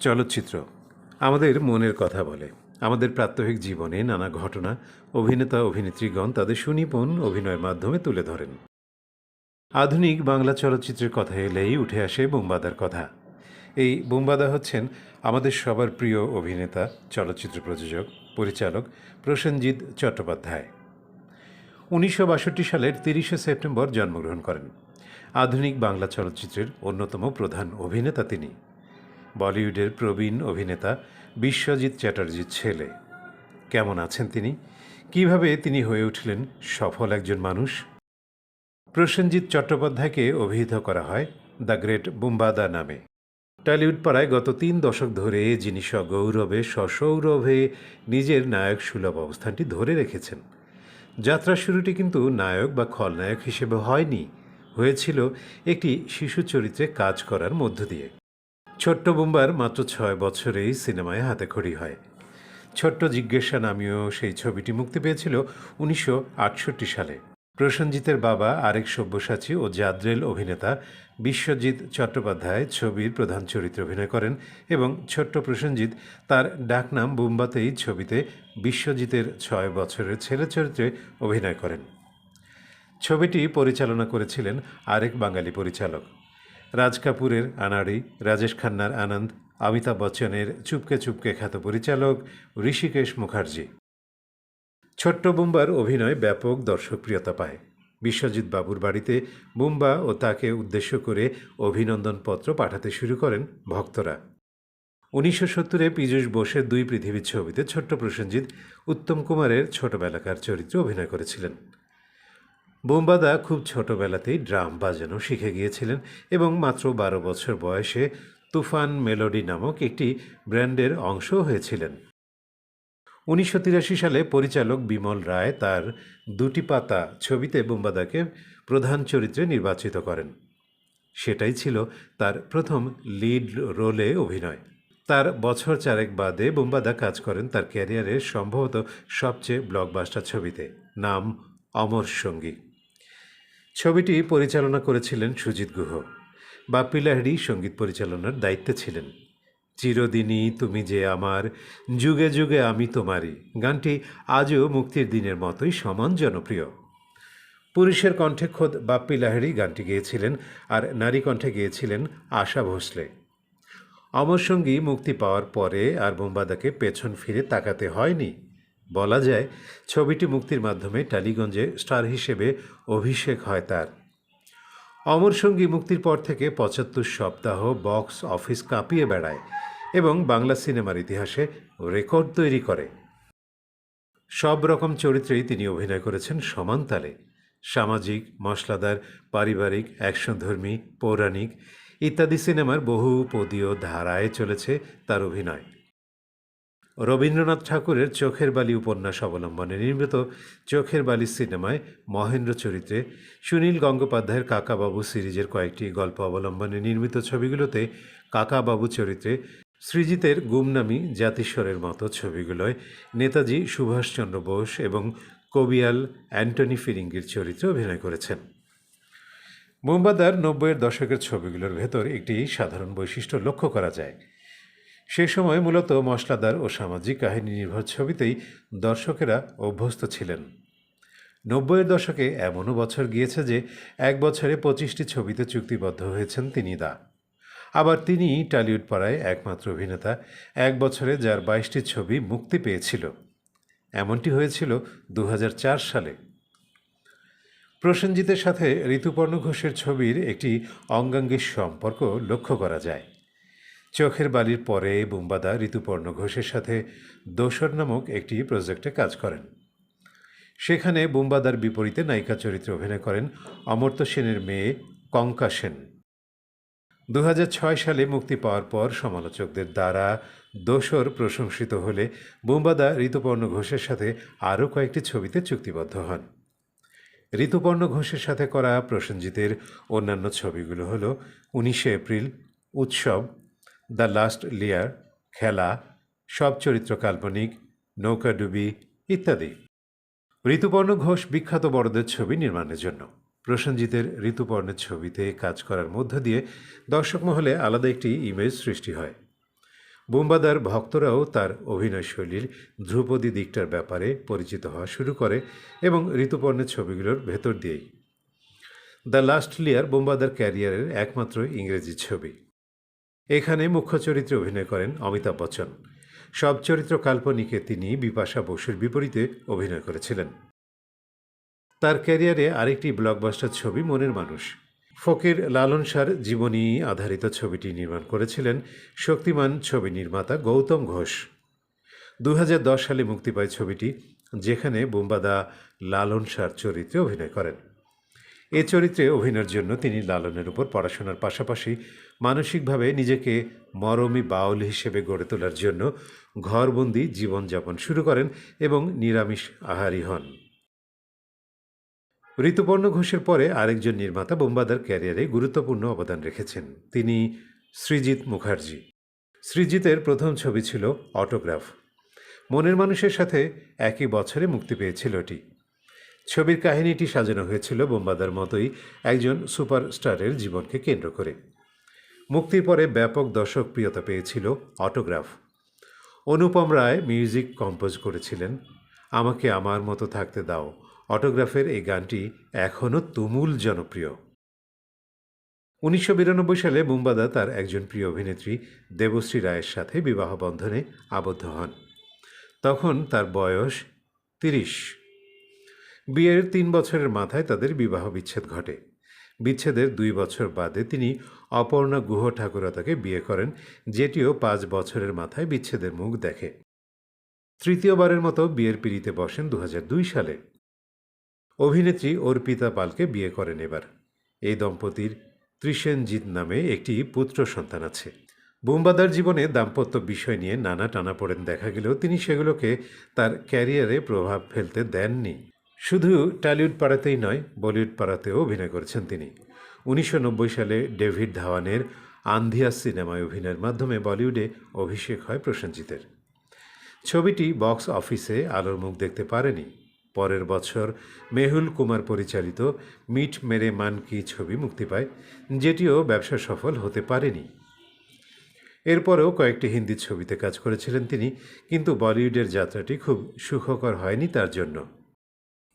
চলচ্চিত্র। আমাদের মনের কথা বলে। আমাদের প্রাত্যহিক জীবনে নানা ঘটনা, অভিনেতা, অভিনেত্রীগণ তাদের সুনিপুণ অভিনয়ের মাধ্যমে তুলে ধরেন। আধুনিক বাংলা চলচ্চিত্রের কথা এলেই উঠে আসে বোমবাদার কথা। এই বোমবাদা হচ্ছেন আমাদের সবার প্রিয় অভিনেতা, চলচ্চিত্র প্রযোজক, পরিচালক প্রসেনজিৎ চট্টোপাধ্যায়। উনিশশো বাষট্টি সালের তিরিশে সেপ্টেম্বর জন্মগ্রহণ করেন। আধুনিক বাংলা চলচ্চিত্রের অন্যতম প্রধান অভিনেতা তিনি। বলিউডের প্রবীণ অভিনেতা বিশ্বজিৎ চ্যাটার্জির ছেলে। কেমন আছেন তিনি? কীভাবে তিনি হয়ে উঠলেন সফল একজন মানুষ? প্রসেনজিৎ চট্টোপাধ্যায়কে অভিহিত করা হয় দ্য গ্রেট বুম্বাদা নামে। টলিউড পাড়ায় গত তিন দশক ধরে যিনি সগৌরবে, সসৌরভে নিজের নায়ক সুলভ অবস্থানটি ধরে রেখেছেন। যাত্রার শুরুটি কিন্তু নায়ক বা খলনায়ক হিসেবে হয়নি। হয়েছিল একটি শিশু চরিত্রে কাজ করার মধ্য দিয়ে। ছোট্ট বুম্বার মাত্র ছয় বছরেই সিনেমায় হাতেখড়ি হয়। ছোট্ট জিজ্ঞাসা নামীয় সেই ছবিটি মুক্তি পেয়েছিল উনিশশো আটষট্টি সালে। প্রসেনজিতের বাবা আরেক সব্যসাচী ও জাদ্রেল অভিনেতা বিশ্বজিৎ চট্টোপাধ্যায় ছবির প্রধান চরিত্রে অভিনয় করেন এবং ছোট্ট প্রসেনজিৎ তার ডাকনাম বুম্বাতেই ছবিতে বিশ্বজিতের ছয় বছরের ছেলে চরিত্রে অভিনয় করেন। ছবিটি পরিচালনা করেছিলেন আরেক বাঙালি পরিচালক। রাজ কাপুরের আনাড়ি, রাজেশ খান্নার আনন্দ, অমিতাভ বচ্চনের চুপকে চুপকে খ্যাত পরিচালক ঋষিকেশ মুখার্জি। ছোট্ট বুম্বার অভিনয় ব্যাপক দর্শকপ্রিয়তা পায়। বিশ্বজিৎ বাবুর বাড়িতে বুম্বা ও তাকে উদ্দেশ্য করে অভিনন্দনপত্র পাঠাতে শুরু করেন ভক্তরা। উনিশশো সত্তরে পীযূষ বোসের দুই পৃথিবীর ছবিতে ছোট্ট প্রসেনজিৎ উত্তম কুমারের ছোটবেলাকার চরিত্রে অভিনয় করেছিলেন। বোম্বাদা খুব ছোটবেলাতেই ড্রাম বাজানো শিখে গিয়েছিলেন এবং মাত্র বারো বছর বয়সে তুফান মেলোডি নামক একটি ব্র্যান্ডের অংশ হয়েছিলেন। উনিশশো তিরাশি সালে পরিচালক বিমল রায় তার দুটি পাতা ছবিতে বোম্বাদাকে প্রধান চরিত্রে নির্বাচিত করেন। সেটাই ছিল তার প্রথম লিড রোলে অভিনয়। তার বছর চারেক বাদে বোম্বাদা কাজ করেন তার ক্যারিয়ারের সম্ভবত সবচেয়ে ব্লকবাস্টার ছবিতে, নাম অমর সঙ্গী। ছবিটি পরিচালনা করেছিলেন সুজিত গুহ। বাপ্পি লাহিড়ী সংগীত পরিচালনার দায়িত্বে ছিলেন। চিরদিনই তুমি যে আমার, যুগে যুগে আমি তোমারই। গানটি আজও মুক্তির দিনের মতোই সমান জনপ্রিয়। পুরুষের কণ্ঠে খোদ বাপ্পি লাহিড়ী গানটি গেয়েছিলেন আর নারী কণ্ঠে গেয়েছিলেন আশা ভোসলে। অমর সঙ্গী মুক্তি পাওয়ার পরে আর বোম্বাদাকে পেছন ফিরে তাকাতে হয়নি। বলা যায়, ছবিটি মুক্তির মাধ্যমে টালিগঞ্জে স্টার হিসেবে অভিষেক হয় তার। অমর সঙ্গী মুক্তির পর থেকে পঁচাত্তর সপ্তাহ বক্স অফিস কাঁপিয়ে বেড়ায় এবং বাংলা সিনেমার ইতিহাসে রেকর্ড তৈরি করে। সব রকম চরিত্রেই তিনি অভিনয় করেছেন সমান তালে। সামাজিক, মশলাদার, পারিবারিক, অ্যাকশনধর্মী, পৌরাণিক ইত্যাদি সিনেমার বহু পদীয় ধারায় চলেছে তার অভিনয়। রবীন্দ্রনাথ ঠাকুরের চোখের বালি উপন্যাস অবলম্বনে নির্মিত চোখের বালি সিনেমায় মহেন্দ্র চরিত্রে সুনীল গঙ্গোপাধ্যায়ের কাকাবাবু সিরিজের কয়েকটি গল্প অবলম্বনে নির্মিত ছবিগুলোতে কাকাবাবু চরিত্রে সৃজিতের গুমনামি জাতিস্বরের মতো ছবিগুলোয় নেতাজি সুভাষচন্দ্র বোস এবং কবিয়াল অ্যান্টনি ফিরিঙ্গির চরিত্রে অভিনয় করেছেন। বোম্বাদার নব্বইয়ের দশকের ছবিগুলোর ভেতর একটি সাধারণ বৈশিষ্ট্য লক্ষ্য করা যায়। সে সময় মূলত মশলাদার ও সামাজিক কাহিনী নির্ভর ছবিতেই দর্শকেরা অভ্যস্ত ছিলেন। নব্বইয়ের দশকে এমনও বছর গিয়েছে যে এক বছরে পঁচিশটি ছবিতে চুক্তিবদ্ধ হয়েছেন তিনি দা। আবার তিনি টালিউড পাড়ায় একমাত্র অভিনেতা, এক বছরে যার বাইশটি ছবি মুক্তি পেয়েছিল। এমনটি হয়েছিল দু হাজার চার সালে। প্রসেনজিতের সাথে ঋতুপর্ণ ঘোষের ছবির একটি অঙ্গাঙ্গিক সম্পর্ক লক্ষ্য করা যায়। চোখের বালির পরে বুম্বাদা ঋতুপর্ণ ঘোষের সাথে দোসর নামক একটি প্রজেক্টে কাজ করেন। সেখানে বুম্বাদার বিপরীতে নায়িকা চরিত্রে অভিনয় করেন অমর্ত্য সেনের মেয়ে কঙ্কা সেন। দু হাজার ছয় সালে মুক্তি পাওয়ার পর সমালোচকদের দ্বারা দোসর প্রশংসিত হলে বুম্বাদা ঋতুপর্ণ ঘোষের সাথে আরও কয়েকটি ছবিতে চুক্তিবদ্ধ হন। ঋতুপর্ণ ঘোষের সাথে করা প্রসেনজিতের অন্যান্য ছবিগুলো হল উনিশে এপ্রিল, উৎসব দ্য লাস্ট লেয়ার, খেলা, সব চরিত্র কাল্পনিক নৌকাডুবি ইত্যাদি। ঋতুপর্ণ ঘোষ বিখ্যাত বড়দের ছবি নির্মাণের জন্য। প্রসেনজিতের ঋতুপর্ণের ছবিতে কাজ করার মধ্য দিয়ে দর্শক মহলে আলাদা একটি ইমেজ সৃষ্টি হয়। বোম্বাদার ভক্তরাও তার অভিনয়শৈলীর ধ্রুপদী দিকটার ব্যাপারে পরিচিত হওয়া শুরু করে এবং ঋতুপর্ণের ছবিগুলোর ভেতর দিয়েই। দ্য লাস্ট লিয়ার বোম্বাদার ক্যারিয়ারের একমাত্র ইংরেজি ছবি। এখানে মুখ্য চরিত্রে অভিনয় করেন অমিতাভ বচ্চন। সব চরিত্র কাল্পনিকে তিনি বিপাশা বসুর বিপরীতে অভিনয় করেছিলেন। তার ক্যারিয়ারে আরেকটি ব্লকবাস্টার ছবি মনের মানুষ। ফকির লালন সার জীবনী আধারিত ছবিটি নির্মাণ করেছিলেন শক্তিমান ছবি নির্মাতা গৌতম ঘোষ। দু হাজার দশ সালে মুক্তি পায় ছবিটি, যেখানে বোম্বাদা লালন সার চরিত্রে অভিনয় করেন। এ চরিত্রে অভিনয়ের জন্য তিনি লালনের উপর পড়াশোনার পাশাপাশি মানসিকভাবে নিজেকে মরমী বাউল হিসেবে গড়ে তোলার জন্য ঘরবন্দি জীবনযাপন শুরু করেন এবং নিরামিষ আহারী হন। ঋতুপর্ণ ঘোষের পরে আরেকজন নির্মাতা বোম্বাদার ক্যারিয়ারে গুরুত্বপূর্ণ অবদান রেখেছেন। তিনি সৃজিৎ মুখার্জি। সৃজিতের প্রথম ছবি ছিল অটোগ্রাফ। মনের মানুষের সাথে একই বছরে মুক্তি পেয়েছিল এটি। ছবির কাহিনীটি সাজানো হয়েছিল বোম্বাদার মতোই একজন সুপারস্টারের জীবনকে কেন্দ্র করে। মুক্তির পরে ব্যাপক দর্শকপ্রিয়তা পেয়েছিল autograph. Anupam Roy music compose করেছিলেন, আমাকে আমার মতো থাকতে দাও, অটোগ্রাফের এই গানটি এখনও তুমুল জনপ্রিয়। উনিশশো বিরানব্বই সালে বুম্বাদা তার একজন প্রিয় অভিনেত্রী দেবশ্রী রায়ের সাথে বিবাহ বন্ধনে আবদ্ধ হন। তখন তার বয়স তিরিশ। বিয়ের তিন বছরের মাথায় তাদের বিবাহ বিচ্ছেদ ঘটে। বিচ্ছেদের দুই বছর বাদে তিনি অপর্ণা গুহ ঠাকুরতাকে বিয়ে করেন, যেটিও পাঁচ বছরের মাথায় বিচ্ছেদের মুখ দেখে। তৃতীয়বারের মতো বিয়ের পিড়িতে বসেন দু হাজার দুই সালে। অভিনেত্রী অর্পিতা পালকে বিয়ে করেন এবার। এই দম্পতির ত্রিসেনজিৎ নামে একটি পুত্র সন্তান আছে। বোম্বাদার জীবনে দাম্পত্য বিষয় নিয়ে নানা টানাপোড়েন দেখা গেলেও তিনি সেগুলোকে তার ক্যারিয়ারে প্রভাব ফেলতে দেননি। শুধু টলিউড পাড়াতেই নয়, বলিউড পাড়াতেও অভিনয় করেছেন তিনি। উনিশশো নব্বই সালে ডেভিড ধাওয়ানের আন্ধিয়া সিনেমায় অভিনয়ের মাধ্যমে বলিউডে অভিষেক হয় প্রসেনজিতের। ছবিটি বক্স অফিসে আলোর মুখ দেখতে পারেনি। পরের বছর মেহুল কুমার পরিচালিত মিট মেরে মান কি ছবি মুক্তি পায়, যেটিও ব্যবসা সফল হতে পারেনি। এরপরেও কয়েকটি হিন্দি ছবিতে কাজ করেছিলেন তিনি, কিন্তু বলিউডের যাত্রাটি খুব সুখকর হয়নি তার জন্য।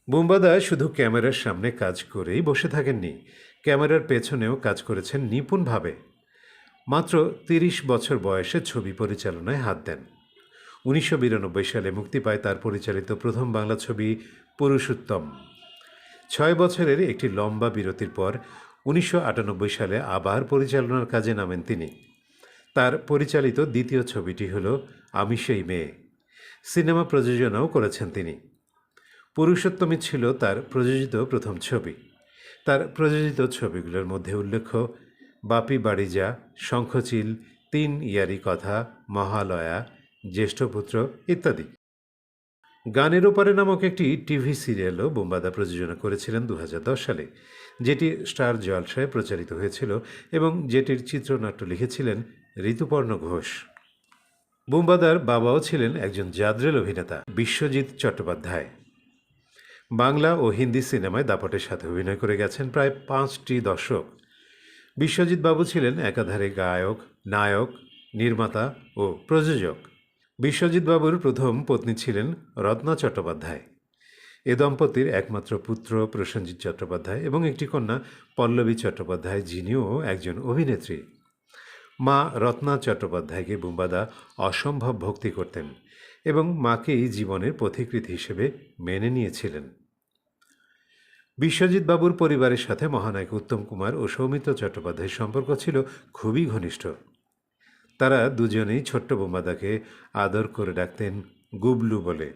বুম্বাদা শুধু ক্যামেরার সামনে কাজ করেই বসে থাকেননি। ক্যামেরার পেছনেও কাজ করেছেন নিপুণভাবে। মাত্র তিরিশ বছর বয়সে ছবি পরিচালনায় হাত দেন। উনিশশো বিরানব্বই সালে মুক্তি পায় তার পরিচালিত প্রথম বাংলা ছবি পুরুষোত্তম। ছয় বছরের একটি লম্বা বিরতির পর উনিশশো আটানব্বই সালে আবার পরিচালনার কাজে নামেন তিনি। তার পরিচালিত দ্বিতীয় ছবিটি হল আমি সেই মেয়ে। সিনেমা প্রযোজনাও করেছেন তিনি। পুরুষোত্তমী ছিল তার প্রযোজিত প্রথম ছবি। তার প্রযোজিত ছবিগুলোর মধ্যে উল্লেখ্য, বাপি বাড়িজা, শঙ্খচিল, তিন ইয়ারি কথা, মহালয়া জ্যেষ্ঠপুত্র ইত্যাদি। গানের ওপারে নামক একটি টিভি সিরিয়ালও বোম্বাদা প্রযোজনা করেছিলেন দু হাজার দশ সালে, যেটি স্টার জলসায় প্রচারিত হয়েছিল এবং যেটির চিত্রনাট্য লিখেছিলেন ঋতুপর্ণ ঘোষ। বোম্বাদার বাবাও ছিলেন একজন জাদ্রেল অভিনেতা, বিশ্বজিৎ চট্টোপাধ্যায়। বাংলা ও হিন্দি সিনেমায় দাপটের সাথে অভিনয় করে গেছেন প্রায় পাঁচটি দশক বিশ্বজিৎ বাবু ছিলেন একাধারে গায়ক, নায়ক, নির্মাতা ও প্রযোজক। বিশ্বজিৎ বাবুর প্রথম পত্নী ছিলেন রত্না চট্টোপাধ্যায়। এ দম্পতির একমাত্র পুত্র প্রসেনজিৎ চট্টোপাধ্যায় এবং একটি কন্যা পল্লবী চট্টোপাধ্যায়, যিনিও একজন অভিনেত্রী। মা রত্না চট্টোপাধ্যায়কে বুম্বাদা অসম্ভব ভক্তি করতেন। এবং মাকেই জীবনের পথিকৃত হিসেবে মেনে নিয়েছিলেন। বিশ্বজিৎ বাবুর পরিবারের সাথে মহানায়ক উত্তম কুমার ও সৌমিত্র চট্টোপাধ্যায়ের সম্পর্ক ছিল খুবই ঘনিষ্ঠ। তারা দুজনেই ছোট্ট বোম্বাদাকে আদর করে ডাকতেন গুবলু বলে।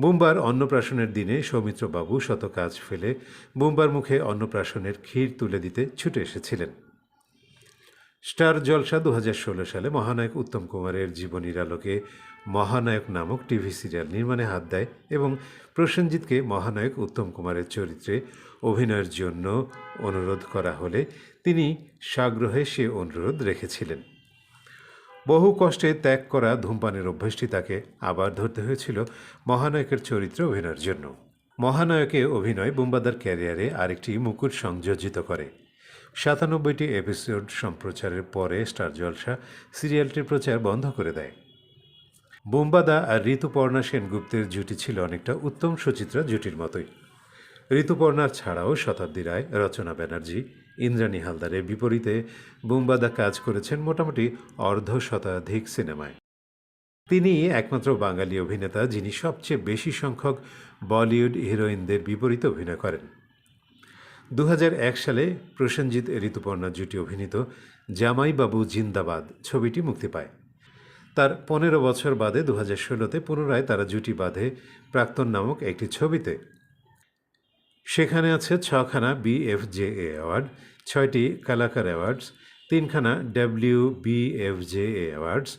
বোম্বার অন্নপ্রাশনের দিনে সৌমিত্রবাবু শত কাজ ফেলে বোম্বার মুখে অন্নপ্রাশনের ক্ষীর তুলে দিতে ছুটে এসেছিলেন। স্টার জলসা দু হাজার ষোলো সালে মহানায়ক উত্তম কুমারের জীবনীর আলোকে মহানায়ক নামক টিভি সিরিয়াল নির্মাণে হাত দেয় এবং প্রসেনজিৎকে মহানায়ক উত্তম কুমারের চরিত্রে অভিনয়ের জন্য অনুরোধ করা হলে তিনি সাগ্রহে সে অনুরোধ রেখেছিলেন। বহু কষ্টে ত্যাগ করা ধূমপানের অভ্যাসটি তাকে আবার ধরতে হয়েছিল মহানায়কের চরিত্রে অভিনয়ের জন্য। মহানায়কে অভিনয় বুম্বাদার ক্যারিয়ারে আরেকটি মুকুট সংযোজিত করে। সাতানব্বইটি এপিসোড সম্প্রচারের পরে স্টার জলসা সিরিয়ালটির প্রচার বন্ধ করে দেয়। বোম্বাদা আর ঋতুপর্ণা সেনগুপ্তের জুটি ছিল অনেকটা উত্তম সুচিত্রা জুটির মতোই। ঋতুপর্ণার ছাড়াও শতাব্দী রায়, রচনা ব্যানার্জি, ইন্দ্রাণী হালদারের বিপরীতে বুম্বাদা কাজ করেছেন মোটামুটি অর্ধ শতাধিক সিনেমায়। তিনি একমাত্র বাঙালি অভিনেতা যিনি সবচেয়ে বেশি সংখ্যক বলিউড হিরোইনদের বিপরীতে অভিনয় করেন। দু হাজার এক সালে প্রসেনজিৎ ঋতুপর্ণা জুটি অভিনীত জামাইবাবু জিন্দাবাদ ছবিটি মুক্তি পায়। তার পনেরো বছর বাদে দু হাজার ষোলোতে পুনরায় তারা জুটি বাঁধে প্রাক্তন নামক একটি ছবিতে। সেখানে আছে ছখানা বিএফজেএ অ্যাওয়ার্ড ছয়টি কালাকার অ্যাওয়ার্ডস, তিনখানা ডাব্লিউ বিএফজেএ অ্যাওয়ার্ডস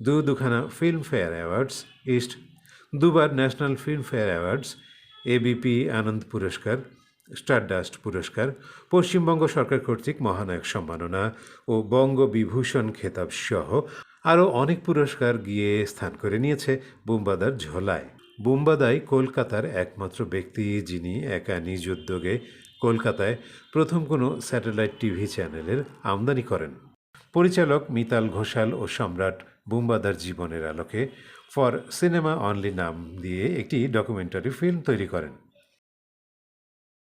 দু দুখানা ফিল্মফেয়ার অ্যাওয়ার্ডস, ইস্ট দুবার national filmfare awards ABP Ananda পুরস্কার, স্টারডাস্ট পুরস্কার, পশ্চিমবঙ্গ সরকার কর্তৃক মহানায়ক সম্মাননা ও বঙ্গবিভূষণ খেতাব সহ আরও অনেক পুরস্কার গিয়ে স্থান করে নিয়েছে বুম্বাদার ঝোলায়। বুম্বাদাই কলকাতার একমাত্র ব্যক্তি যিনি একা নিজ উদ্যোগে কলকাতায় প্রথম কোনো স্যাটেলাইট টিভি চ্যানেলের আমদানি করেন। পরিচালক মিতাল ঘোষাল ও সম্রাট বুম্বাদার জীবনের আলোকে ফর সিনেমা অনলি নাম দিয়ে একটি ডকুমেন্টারি ফিল্ম তৈরি করেন।